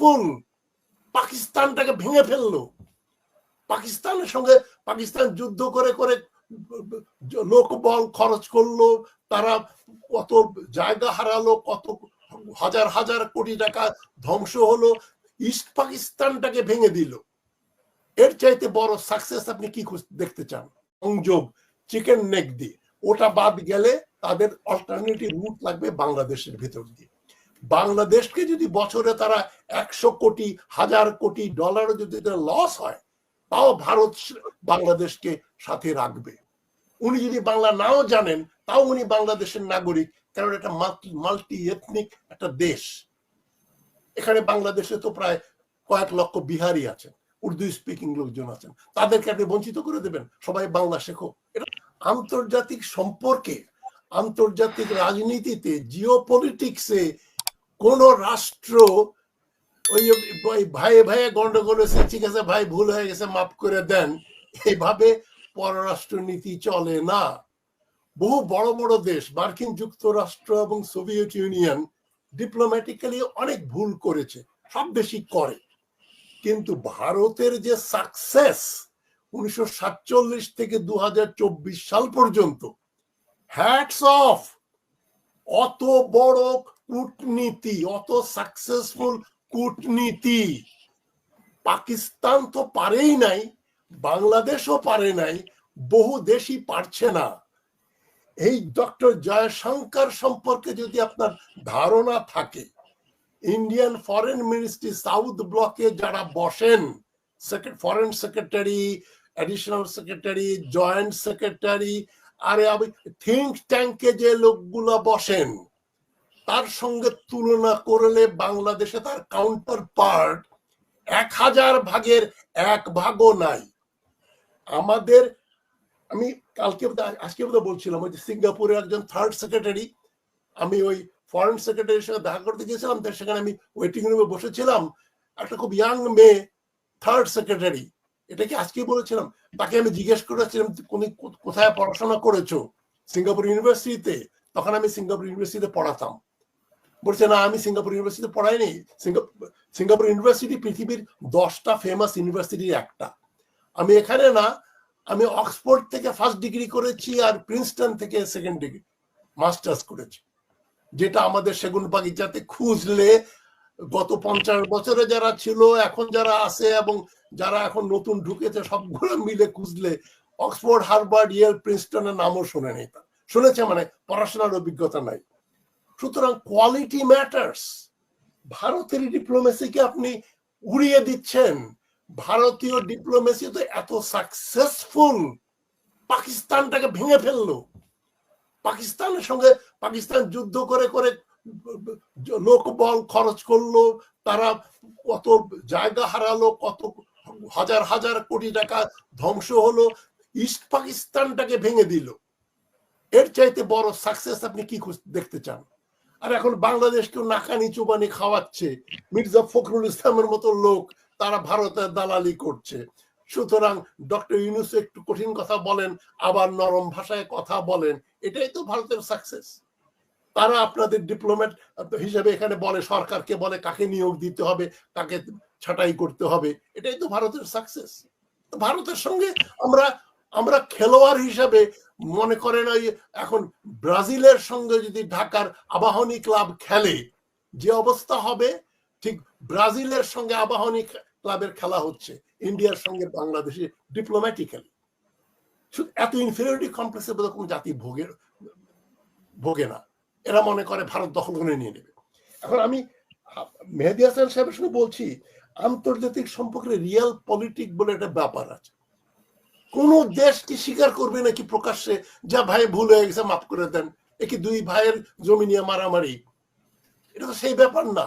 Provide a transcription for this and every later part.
Successful পাকিস্তানটাকে ভেঙে ফেলল। পাকিস্তানের সঙ্গে পাকিস্তান যুদ্ধ করে করে লোকবল খরচ করল, তারা কত জায়গা হারালো, কত হাজার হাজার কোটি টাকা ধ্বংস হলো, ইস্ট পাকিস্তানটাকে ভেঙে দিল। এর চাইতে বড় সাকসেস আপনি কি দেখতে চান? সংযোগ চিকেন নেক দিয়ে। ওটা বাদ গেলে তাদের অল্টারনেটিভ রুট লাগবে বাংলাদেশের ভিতর দিয়ে। বাংলাদেশকে যদি বছরে তারা একশো কোটি, হাজার কোটি ডলারও যদি লস হয়, তাও ভারত বাংলাদেশকে সাথে রাখবে। উনি যদি বাংলা নাও জানেন, তাও উনি বাংলাদেশের নাগরিক, কারণ এটা মাল্টি এথনিক একটা দেশ। এখানে বাংলাদেশে তো প্রায় কয়েক লক্ষ বিহারি আছেন, উর্দু স্পিকিং লোকজন আছেন। তাদেরকে আপনি বঞ্চিত করে দেবেন? সবাই বাংলা শেখো। এটা আন্তর্জাতিক সম্পর্কে, আন্তর্জাতিক রাজনীতিতে জিও পলিটিক্সে কোন রাষ্ট্র ওই ভাইয়ে ভাইয়ে গন্ডগোল হয়েছে, ঠিক আছে, ভাই, ভুল হয়ে গেছে, মাফ করে দেন। এইভাবে পররাষ্ট্র নীতি চলে না। বহু বড় বড় দেশ, মার্কিন যুক্তরাষ্ট্র এবং সোভিয়েত ইউনিয়ন ডিপ্লোম্যাটিক্যালি অনেক ভুল করেছে, সব বেশি করে। কিন্তু ভারতের যে সাকসেস উনিশশো সাতচল্লিশ থেকে দু হাজার চব্বিশ সাল পর্যন্ত হ্যাটস অফ অত বড় কূটনীতি, অত সাকসেসফুল কূটনীতি। পাকিস্তান তো পারেই নাই, বাংলাদেশও পারে নাই, বহু দেশই পারছে না। এই ডক্টর জয়শঙ্কর সম্পর্কে যদি আপনার ধারণা থাকে ইন্ডিয়ান ফরেন মিনিস্ট্রি সাউথ ব্লকে যারা বসেন foreign secretary additional secretary joint secretary আরে আমি থিঙ্ক ট্যাঙ্কে যে লোকগুলো বসেন তার সঙ্গে তুলনা করলে বাংলাদেশে তার কাউন্টার পার্ট এক হাজার ভাগের এক ভাগও নাই। আমাদের, আমি কালকে আজকে বোধহয় বলছিলাম, ওই যে সিঙ্গাপুরের একজন থার্ড সেক্রেটারি আমি ওই ফরেন সেক্রেটারির সঙ্গে দেখা করতে গিয়েছিলাম, তো সেখানে আমি ওয়েটিং রুমে বসেছিলাম। একটা খুব ইয়াং মেয়ে থার্ড সেক্রেটারি এটা কি আজকেই বলেছিলাম? তাকে আমি জিজ্ঞেস করেছিলাম, তুমি কোথায় পড়াশোনা করেছ? সিঙ্গাপুর ইউনিভার্সিটিতে তখন আমি সিঙ্গাপুর ইউনিভার্সিটিতে পড়াতাম। বলছে, না, আমি সিঙ্গাপুর ইউনিভার্সিটিতে পড়াইনি। সিঙ্গা- সিঙ্গাপুর ইউনিভার্সিটি পৃথিবীর দশটা ফেমাস ইউনিভার্সিটির একটা। আমি এখানে না, আমি অক্সফোর্ড থেকে ফার্স্ট ডিগ্রি করেছি আর প্রিন্সটন থেকে সেকেন্ড ডিগ্রি মাস্টার্স করেছি। যেটা আমাদের সেগুন বাগিচাতে খুঁজলে গত পঞ্চাশ বছরে যারা ছিল, এখন যারা আছে এবং যারা এখন নতুন ঢুকেছে, সবগুলো মিলে খুঁজলে অক্সফোর্ড, হার্ভার্ড, ইয়েল, প্রিন্সটনের নামও শুনে নেই শুনেছে মানে পড়াশোনার অভিজ্ঞতা নাই। সুতরাং কোয়ালিটি ম্যাটার্স ভারতের ডিপ্লোমেসিকে আপনি উড়িয়ে দিচ্ছেন। ভারতীয় ডিপ্লোমেসি তো এত সাকসেসফুল পাকিস্তানটাকে ভেঙে ফেলল। পাকিস্তানের সঙ্গে পাকিস্তান যুদ্ধ করে করে লোকবল খরচ করল। তারা কত জায়গা হারালো, কত হাজার হাজার কোটি টাকা ধ্বংস হলো। ইস্ট পাকিস্তানটাকে ভেঙে দিল। এর চাইতে বড় সাকসেস আপনি কি দেখতে চান? আর এখন বাংলাদেশকেও নাকানি চুবানি খাওয়াচ্ছে। মির্জা ফখরুল ইসলামের মতো লোক তারা ভারতের দালালি করছে। সুতরাং ডক্টর ইউনুস একটু কঠিন কথা বলেন, আবার নরম ভাষায় কথা বলেন, এটাই তো ভারতের সাকসেস তারা আপনাদের ডিপ্লোম্যাট হিসেবে এখানে বলে সরকারকে বলে, কাকে নিয়োগ দিতে হবে, কাকে ছাঁটাই করতে হবে, এটাই তো ভারতের সাকসেস ভারতের সঙ্গে আমরা আমরা খেলোয়াড় হিসাবে মনে করেন ওই এখন ব্রাজিলের সঙ্গে যদি ঢাকার আবাহনী ক্লাব খেলে, যে অবস্থা হবে, ঠিক ব্রাজিলের সঙ্গে আবাহনী ক্লাবের খেলা হচ্ছে, ইন্ডিয়ার সঙ্গে বাংলাদেশে ডিপ্লোম্যাটিক্যালি। এত ইনফিরিয়রিটি কমপ্লেক্সের বোধ কোনো জাতি ভোগে ভোগে না। এরা মনে করে ভারত দখল করে নিয়ে নেবে। এখন আমি, মেহেদি হাসান সাহেবের সঙ্গে বলছি, আন্তর্জাতিক সম্পর্কে রিয়েল পলিটিক বলে একটা ব্যাপার আছে। কোন দেশ কি স্বীকার করবে নাকি প্রকাশ্যে, যা ভাই ভুল হয়ে গেছে, মাফ করে দেন এ কি দুই ভাইয়ের জমি নিয়ে মারামারি? এটা তো সেই ব্যাপার না।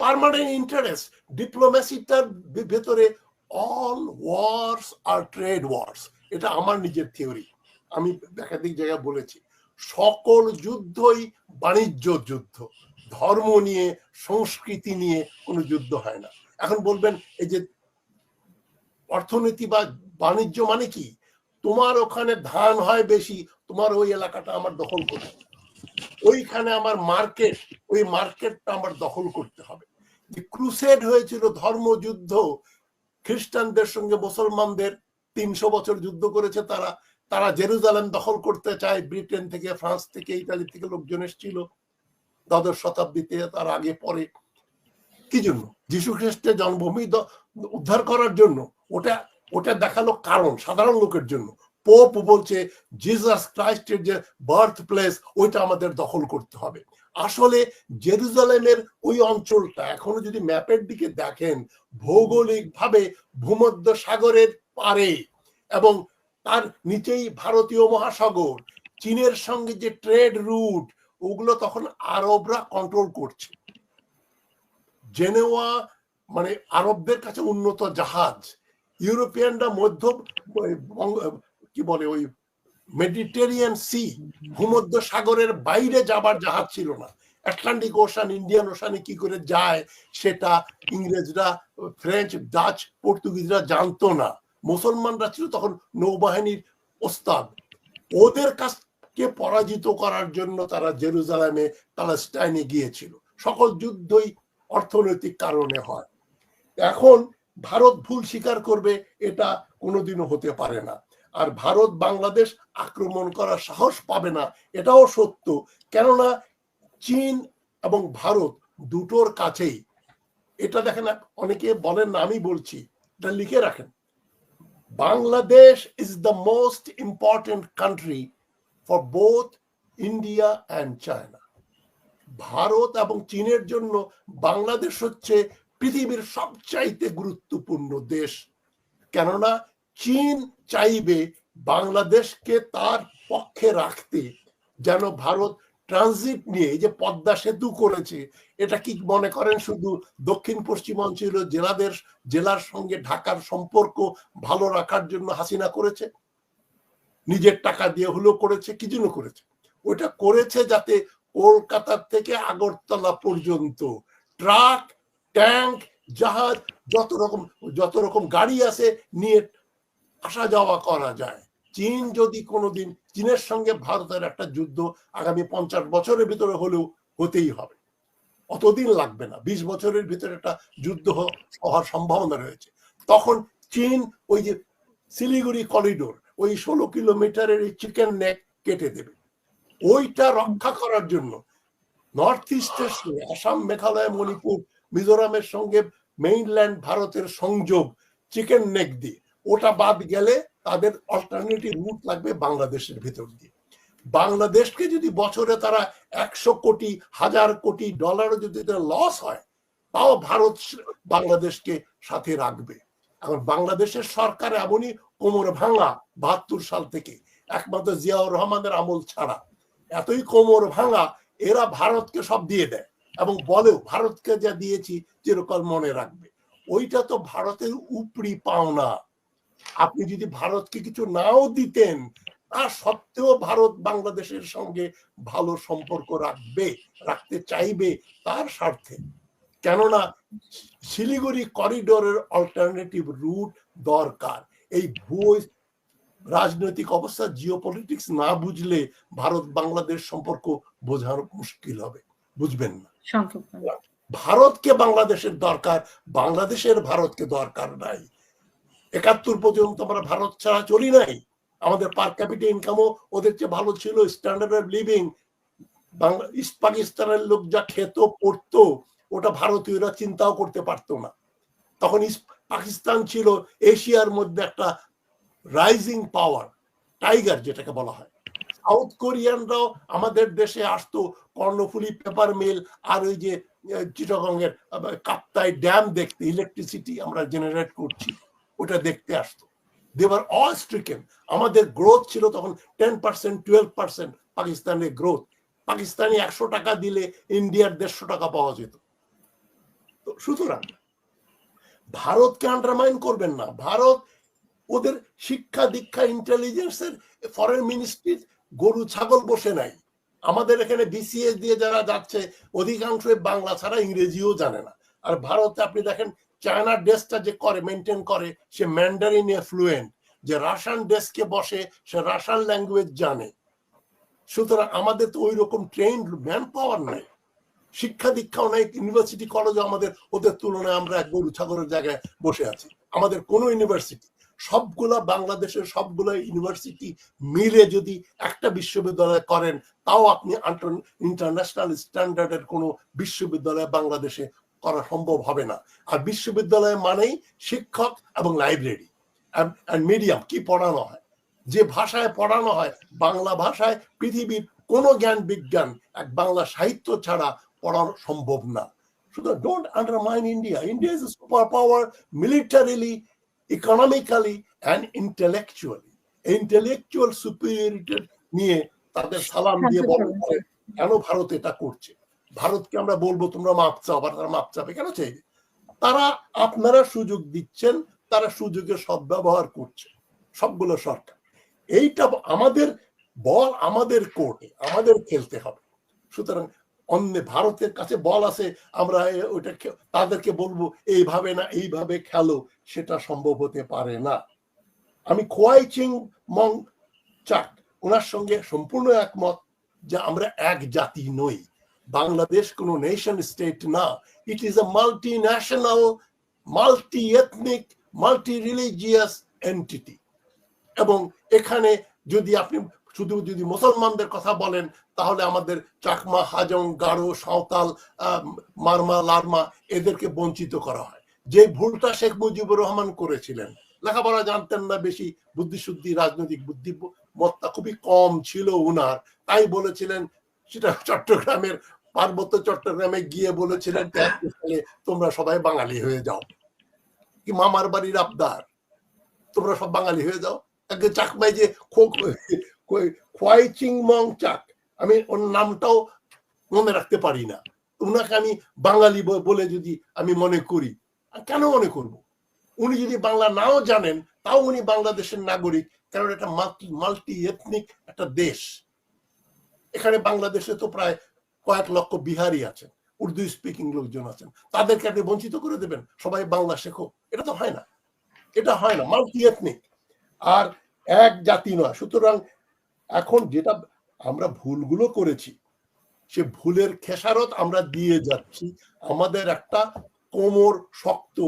পারমানেন্ট ইন্টারেস্ট ডিপ্লোমেসিটার ভেতরে অল ওয়ার্স আর ট্রেড ওয়ার্স এটা আমার নিজের থিওরি আমি একাধিক জায়গায় বলেছি। সকল যুদ্ধই বাণিজ্য যুদ্ধ। ধর্ম নিয়ে, সংস্কৃতি নিয়ে কোনো যুদ্ধ হয় না। এখন বলবেন, এই যে অর্থনীতি বা বাণিজ্য মানে কি? তোমার ওখানে ধান হয় বেশি, তোমার ওই এলাকাটা আমার দখল করতে। ওইখানে আমার মার্কেট, ওই মার্কেটটা আমার দখল করতে হবে। যে ক্রুসেড হয়েছিল ধর্মযুদ্ধ, খ্রিস্টানদের সঙ্গে মুসলমানদের তিনশো বছর যুদ্ধ করেছে তারা। তারা জেরুজালেম দখল করতে চায়, ব্রিটেন থেকে, ফ্রান্স থেকে, ইতালি থেকে লোকজন এসেছিল। দ্বাদশ শতাব্দীতে তার আগে, পরে। কি জন্য? যীশু খ্রিস্টের জন্মভূমি উদ্ধার করার জন্য। ওটা ওটা দেখাল কারণ, সাধারণ লোকের জন্য। পোপ বলছে জিসাস ক্রাইস্টের যে বার্থ প্লেস ওইটা আমাদের দখল করতে হবে। আসলে জেরুজালেমের ওই অঞ্চলটা এখনও যদি ম্যাপের দিকে দেখেন ভৌগোলিক ভাবে ভূমধ্য সাগরের পারে এবং তার নিচেই ভারতীয় মহাসাগর, চীনের সঙ্গে যে ট্রেড রুট ওগুলো তখন আরবরা কন্ট্রোল করছে। জেনেওয়া মানে আরবদের কাছে উন্নত জাহাজ ইউরোপিয়ানরা মধ্য কি বলে, ওই মেডিটেরিয়ান সি ভূমধ্য সাগরের বাইরে যাবার জাহাজ ছিল না। আটলান্টিক ওশান ইন্ডিয়ান ওশানে কি করে যায় সেটা ইংরেজরা ফ্রেঞ্চ ডাচ পর্তুগিজরা জানতো না। মুসলমানরা ছিল তখন নৌবাহিনীর ওস্তাদ। ওদের কাছকে পরাজিত করার জন্য তারা জেরুজালেমে, প্যালেস্টাইনে গিয়েছিল। সকল যুদ্ধই অর্থনৈতিক কারণে হয়। এখন ভারত ভুল স্বীকার করবে, এটা কোনোদিনও হতে পারে না। আর ভারত বাংলাদেশ আক্রমণ করার সাহস পাবে না, এটাও সত্য। কেননা চীন এবং ভারত দুটোর কাছেই, এটা দেখেন অনেকে বলেন না, আমি বলছি, এটা লিখে রাখেন। Bangladesh is the most important country for both India and China Bharat এবং চীনের জন্য বাংলাদেশ হচ্ছে পৃথিবীর সবচাইতে গুরুত্বপূর্ণ দেশ। কেননা চীন চাইবে বাংলাদেশকে তার পক্ষে রাখতে, যেন ভারত ট্রানজিট নিয়ে যে পদ্মা সেতু করেছে, এটা কি মনে করেন শুধু দক্ষিণ পশ্চিমাঞ্চল জেলাদের, জেলার সঙ্গে ঢাকার সম্পর্ক ভালো রাখার জন্য হাসিনা করেছে? নিজের টাকা দিয়ে হলেও করেছে, কি জন্য করেছে? ওটা করেছে যাতে কলকাতা থেকে আগরতলা পর্যন্ত ট্রাক ট্যাঙ্ক, জাহাজ, যত রকম যত রকম গাড়ি আছে, নিয়ে আসা যাওয়া করা যায়। চীন যদি কোনোদিন, চীনের সঙ্গে ভারতের একটা যুদ্ধ আগামী পঞ্চাশ বছরের ভিতরে হলেও হতেই হবে। অতদিন লাগবে না। বিশ বছরের ভিতরে একটা যুদ্ধ হওয়ার সম্ভাবনা রয়েছে। তখন চীন ওই যে শিলিগুড়ি করিডোর, ওই ষোলো কিলোমিটারের এই চিকেন নেক কেটে দেবে। ওইটা রক্ষা করার জন্য নর্থ ইস্টের আসাম মেঘালয়, মণিপুর মিজোরামের সঙ্গে মেইনল্যান্ড ভারতের সংযোগ চিকেন নেক দিয়ে। ওটা বাদ গেলে তাদের অল্টারনেটিভ রুট লাগবে বাংলাদেশের ভিতর দিয়ে। বাংলাদেশকে যদি বছরে তারা একশো কোটি, হাজার কোটি ডলারও যদি লস হয়, তাও ভারত বাংলাদেশকে সাথে রাখবে। এখন বাংলাদেশের সরকার এমনই কোমর ভাঙা বাহাত্তর সাল থেকে, একমাত্র জিয়াউর রহমানের আমল ছাড়া। এতই কোমর ভাঙা, এরা ভারতকে সব দিয়ে দেয়। এবং বলেও ভারতকে যা দিয়েছি যেরকম মনে রাখবে। ওইটা তো ভারতের উপরি পাওনা। আপনি যদি ভারতকে কিছু নাও দিতেন, তা সত্ত্বেও ভারত বাংলাদেশের সঙ্গে ভালো সম্পর্ক রাখবে, রাখতে চাইবে তার স্বার্থে। কেননা শিলিগুড়ি করিডোরের অল্টারনেটিভ রুট দরকার। এই ভূ রাজনৈতিক অবস্থা জিওপলিটিক্স না বুঝলে ভারত বাংলাদেশ সম্পর্ক বোঝানো মুশকিল হবে। বুঝবেন না। ভারতকে বাংলাদেশের দরকার, বাংলাদেশের ভারতকে দরকার নাই। একাত্তর পর্যন্ত আমরা ভারত ছাড়া চলি নাই। আমাদের পার ক্যাপিটাল ইনকামও ওদের চেয়ে ভালো ছিল স্ট্যান্ডার্ড অফ লিভিং ইস্ট পাকিস্তানের লোক যা খেত, পড়তো, ওটা ভারতীয়রা চিন্তাও করতে পারতো না। তখন পাকিস্তান ছিল এশিয়ার মধ্যে একটা রাইজিং পাওয়ার টাইগার যেটাকে বলা হয়। সাউথ কোরিয়ানরাও আমাদের দেশে আসতো কর্ণফুলি পেপার মিল আর ওই যে আহ, কাপ্তাই ড্যাম দেখতে ইলেকট্রিসিটি আমরা জেনারেট করছি ওটা দেখতে আসতো। দেবার অল স্ট্রিকেন আমাদের গ্রোথ ছিল তখন টেন পার্সেন্ট টুয়েলভ পার্সেন্ট পাকিস্তানের গ্রোথ পাকিস্তানি একশো টাকা দিলে ইন্ডিয়ার দেড়শো টাকা পাওয়া যেত। তো সুতরাং ভারতকে আন্ডারমাইন করবেন না। ভারত ওদের শিক্ষা দীক্ষা ইন্টেলিজেন্সের ফরেন মিনিস্ট্রির গরু, ছাগল বসে নাই। আমাদের এখানে বিসিএস দিয়ে যারা যাচ্ছে অধিকাংশ বাংলা ছাড়া ইংরেজিও জানে না। আর ভারতে আপনি দেখেন চায়নার ডেস্কটা যে করে মেনটেন করে, সে ম্যান্ডারিনে ফ্লুয়েন্ট যে রাশিয়ান ডেস্কে বসে, সে রাশিয়ান ল্যাঙ্গুয়েজ জানে। সুতরাং আমাদের তো ওই রকম ট্রেন ম্যান পাওয়ার নাই। শিক্ষা দীক্ষাও নাই ইউনিভার্সিটি কলেজে আমাদের, ওদের তুলনায় আমরা গরু, ছাগলের জায়গায় বসে আছি। আমাদের কোনো ইউনিভার্সিটি সবগুলা বাংলাদেশের সবগুলা ইউনিভার্সিটি মিলে যদি একটা বিশ্ববিদ্যালয় করেন, তাও আপনি ইন্টারন্যাশনাল স্ট্যান্ডার্ডের কোনো বিশ্ববিদ্যালয় বাংলাদেশে করা সম্ভব হবে না। আর বিশ্ববিদ্যালয় মানেই শিক্ষক এবং লাইব্রেরি মিডিয়াম কি পড়ানো হয়? যে ভাষায় পড়ানো হয়, বাংলা ভাষায় পৃথিবীর কোনো জ্ঞান বিজ্ঞান এক বাংলা সাহিত্য ছাড়া পড়ানো সম্ভব না। শুধু don't undermine India India is super power militarily economically and intellectually intellectual superiority নিয়ে তাদের সালাম দিয়ে বলা হয় কেন ভারত এটা করছে? ভারতকে আমরা বলব তোমরা মাপ চাও আবার তারা মাপ চাবে কেন চাইবে? তারা আপনারা সুযোগ দিচ্ছেন তারা সুযোগের সদ্ব্যবহার করছে সবগুলো সরকার। এইটা আমাদের বল আমাদের কোর্টে আমাদের খেলতে হবে। সুতরাং অন্য ভারতের কাছে বল আছে, আমরা ওইটা তাদেরকে বলব, এইভাবে না, এইভাবে খেলো, সেটা সম্ভব হতে পারে না। আমি খোয়াই চিং মং চাক ওনার সঙ্গে সম্পূর্ণ একমত যে আমরা এক জাতি নই। বাংলাদেশ কোনো নেশন স্টেট না। It is a multi national multi ethnic multi religious entity এবং এখানে যদি আপনি, শুধু যদি মুসলমানদের কথা বলেন তাহলে আমাদের চাকমা হাজং গারো সাঁওতাল মারমা লারমা এদেরকে বঞ্চিত করা হয় যে ভুলটা শেখ মুজিবুর রহমান করেছিলেন লেখাপড়া জানতেন না বেশি বুদ্ধিশুদ্ধি রাজনৈতিক বুদ্ধিমত্তা খুবই কম ছিল উনার তাই বলেছিলেন সেটা চট্টগ্রামের পার্বত্য চট্টগ্রামে গিয়ে বলেছিলেন তোমরা সবাই বাঙালি হয়ে যাও কি মামার বাড়ির আবদার তোমরা সব বাঙালি হয়ে যাও আগে চাকমাই যে খোয়াই চিংমং চাক আমি ওর নামটাও মনে রাখতে পারি না। ওনাকে আমি বাঙালি বলে যদি আমি মনে করি কেন মনে করব? উনি যদি বাংলা নাও জানেন, তাও উনি বাংলাদেশের নাগরিক, কারণ এটা মাল্টি মাল্টি এথনিক একটা দেশ। এখানে বাংলাদেশে তো প্রায় কয়েক লক্ষ বিহারি আছেন, উর্দু স্পিকিং লোকজন আছেন। তাদেরকে আপনি বঞ্চিত করে দেবেন? সবাই বাংলা শেখো। এটা তো হয় না। এটা হয় না মাল্টি এথনিক আর এক জাতি নয়। সুতরাং এখন যেটা আমরা ভুলগুলো করেছি। সে ভুলের খেসারত আমরা দিয়ে যাচ্ছি। আমাদের একটা কোমর শক্ত,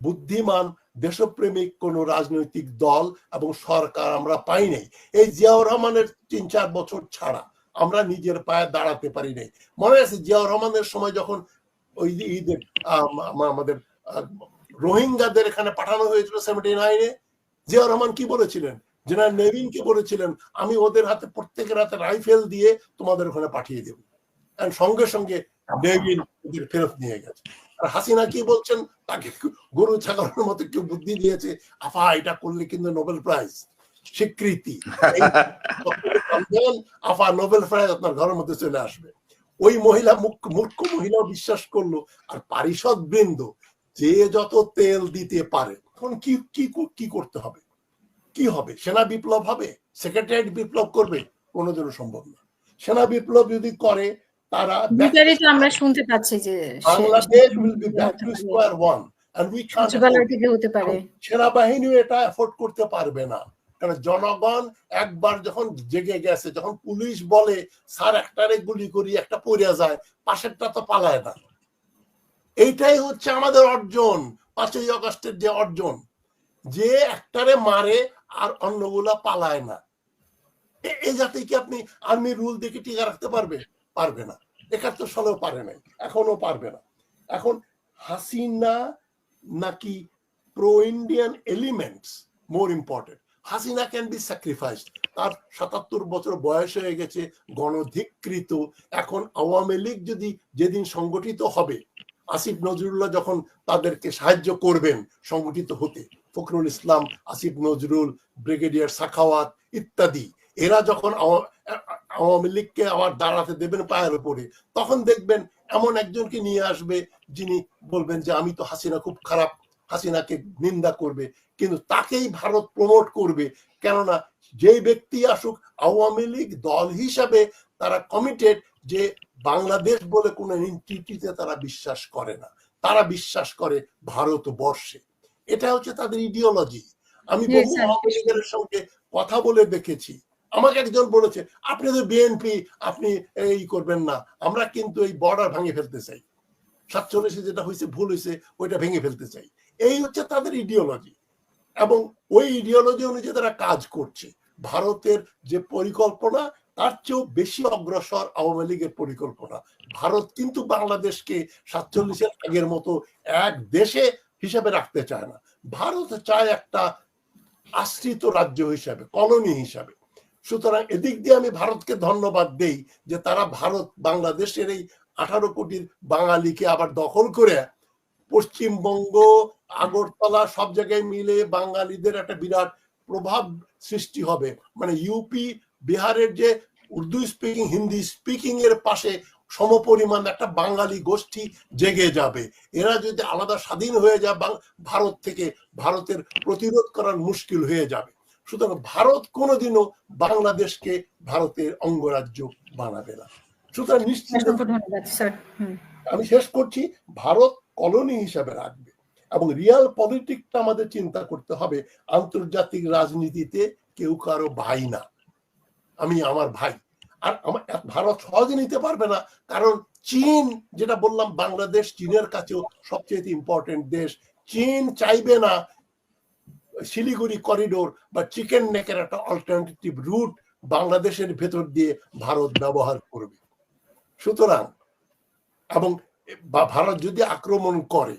বুদ্ধিমান, দেশপ্রেমিক কোন রাজনৈতিক দল এবং সরকার আমরা পাই নাই। এই জিয়াউর রহমানের তিন চার বছর ছাড়া আমরা নিজের পায়ে দাঁড়াতে পারি নাই। মনে আছে জিয়াউর রহমানের সময় যখন ওই ঈদের আমাদের রোহিঙ্গাদের এখানে পাঠানো হয়েছিল সেভেন্টি নাইনে? জিয়াউর রহমান কি বলেছিলেন? জেনারেল নেভিনকে বলেছিলেন আমি ওদের হাতে প্রত্যেকের হাতে রাইফেল দিয়ে তোমাদের ওখানে পাঠিয়ে দেব। সঙ্গে সঙ্গে নেভিন ওদের ফেরত নিয়ে গেছে। আর হাসিনা কি বলছেন? তাকে গরু ছাগলের মতো কেউ বুদ্ধি দিয়েছে আফা এটা করলে কিন্তু নোবেল প্রাইজ স্বীকৃতি। আফা নোবেল প্রাইজ আপনার ঘরের মধ্যে চলে আসবে। ওই মহিলা মূর্খ মহিলাও বিশ্বাস করল আর পারিষদ বৃন্দ যে যত তেল দিতে পারে এখন কি কি কি করতে হবে? কি হবে? সেনা বিপ্লব হবে? সেক্রেটারিয়েট বিপ্লব করবে? কোনোদিনও সম্ভব না। সেনা বিপ্লব যদি করে তারা আমরা শুনতে পাচ্ছি যে Bangladesh will be back to square one we হতে পারে। এটা এফোর্ড করতে পারবে না। কারণ জনগণ একবার যখন জেগে গেছে যখন পুলিশ বলে স্যার একটারে গুলি করি একটা পড়ে যায় পাশেরটা তো পালায় না। এইটাই হচ্ছে আমাদের অর্জন পাঁচই অগস্টের যে অর্জন। যে একটারে মারে আর অন্যগুলা পালায় না। এই জাতি কি আপনি আর্মি রুল দেখে টিকা রাখতে পারবে? পারবে না। একাত্তর সালেও পারে নাই এখনও পারবে না। এখন হাসিনা নাকি pro Indian elements more important Hasina can be sacrificed তার সাতাত্তর বছর বয়স হয়ে গেছে, গণধিকৃত। এখন আওয়ামী লীগ যদি যেদিন সংগঠিত হবে আসিফ নজরুল্লাহ যখন তাদেরকে সাহায্য করবেন সংগঠিত হতে, ফখরুল ইসলাম, আসিফ নজরুল, ব্রিগেডিয়ার সাখাওয়াত ইত্যাদি, এরা যখন আওয়ামী লীগকে আবার দাঁড়াতে দেবেন পায়ের উপরে, তখন দেখবেন এমন একজনকে নিয়ে আসবে যিনি বলবেন যে, আমি তো হাসিনা খুব খারাপ, হাসিনাকে নিন্দা করবে। কিন্তু তাকেই ভারত প্রমোট করবে। কেননা যেই ব্যক্তি আসুক, আওয়ামী লীগ দল হিসাবে তারা কমিটেড যে বাংলাদেশ বলে কোন এন্টিটিতে তারা বিশ্বাস করে না। তারা বিশ্বাস করে ভারতবর্ষে। এটা হচ্ছে তাদের ইডিওলজি আমি বহু আওয়ামী লীগের সঙ্গে কথা বলে দেখেছি। আমাকে একজন বলেছে আপনি তো বিএনপি আপনি এই করবেন না। আমরা কিন্তু এই বর্ডার ভেঙে ফেলতে চাই। সাতচল্লিশে যেটা হয়েছে ভুল হয়েছে ওইটা ভেঙে ফেলতে চাই। এই হচ্ছে তাদের ইডিওলজি এবং ওই ইডিওলজি অনুযায়ী তারা কাজ করছে। ভারতের যে পরিকল্পনা তার চেয়েও বেশি অগ্রসর আওয়ামী লীগের পরিকল্পনা। ভারত কিন্তু বাংলাদেশকে সাতচল্লিশের আগের মতো এক দেশে হিসাবে রাখতে চায় না। ভারত চায় একটা আশ্রিত রাজ্য হিসাবে, কলোনি হিসাবে। সুতরাং এদিক দিয়ে আমি ভারতকে ধন্যবাদ দেই যে তারা ভারত বাংলাদেশের এই আঠারো কোটির বাঙালিকে আবার দখল করে পশ্চিমবঙ্গ, আগরতলা সব জায়গায় মিলে বাঙালিদের একটা বিরাট প্রভাব সৃষ্টি হবে। মানে ইউপি বিহারের যে উর্দু স্পিকিং হিন্দি স্পিকিং এর পাশে সমপরিমাণ একটা বাঙালি গোষ্ঠী জেগে যাবে। এরা যদি আলাদা স্বাধীন হয়ে যায় ভারত থেকে ভারতের প্রতিরোধ করার মুশকিল হয়ে যাবে। সুতরাং ভারত কোনোদিনও বাংলাদেশকে ভারতের অঙ্গরাজ্য বানাবে না। সুতরাং নিশ্চিত আমি শেষ করছি ভারত কলোনি হিসাবে রাখবে এবং রিয়াল পলিটিকটা আমাদের চিন্তা করতে হবে। আন্তর্জাতিক রাজনীতিতে কেউ কারও ভাই না। আমি আমার ভাই। আর আমার ভারত সহজে নিতে পারবে না। কারণ চীন, যেটা বললাম, বাংলাদেশ চীনের কাছেও সবচেয়ে ইম্পর্টেন্ট দেশ। চীন চাইবে না শিলিগুড়ি করিডোর বা চিকেন নেকের একটা অল্টারনেটিভ রুট বাংলাদেশের ভেতর দিয়ে ভারত ব্যবহার করবে। সুতরাং, এবং বা ভারত যদি আক্রমণ করে,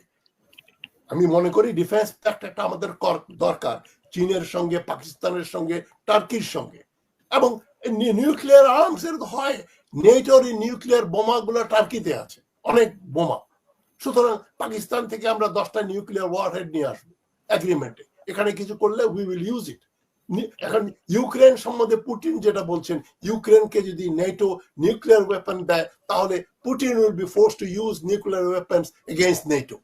আমি মনে করি ডিফেন্স প্যাক্ট একটা আমাদের কর- দরকার। চীনের সঙ্গে, পাকিস্তানের সঙ্গে টার্কির সঙ্গে। এবং নিউক্লিয়ার আর্মস এর হয় নেটোর নিউক্লিয়ার বোমাগুলো টার্কিতে আছে অনেক বোমা। সুতরাং পাকিস্তান থেকে আমরা দশটা নিউক্লিয়ার ওয়ার হেড নিয়ে আসব এগ্রিমেন্টে এখানে কিছু করলে উই উইল ইউজ ইট এখন ইউক্রেন সম্বন্ধে পুটিন যেটা বলছেন ইউক্রেনকে যদি নেটো নিউক্লিয়ার ওয়েপন দেয় তাহলে Putin will be force to use nuclear weapons against NATO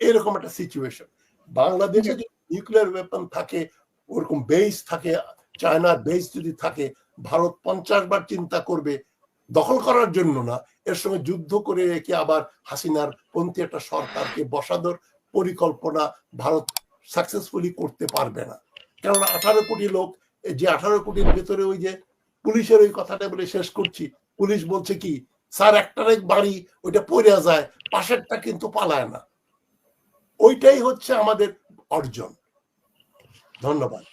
এরকম একটা সিচুয়েশন বাংলাদেশে যদি নিউক্লিয়ার ওয়েপন থাকে ওরকম বেস থাকে চায়নার বেস যদি থাকে, ভারত পঞ্চাশ বার চিন্তা করবে দখল করার জন্য না। এর সঙ্গে যুদ্ধ করে রেখে আবার হাসিনার পন্থী একটা সরকারকে বসানোর পরিকল্পনা ভারত সাকসেসফুলি করতে পারবে না। কেননা আঠারো কোটি লোক যে আঠারো কোটির ভেতরে ওই যে পুলিশের ওই কথাটা বলে শেষ করছি। পুলিশ বলছে কি, স্যার একটার এক বাড়ি, ওইটা পড়ে যায়, পাশেরটা কিন্তু পালায় না। ওইটাই হচ্ছে আমাদের অর্জন। ধন্যবাদ।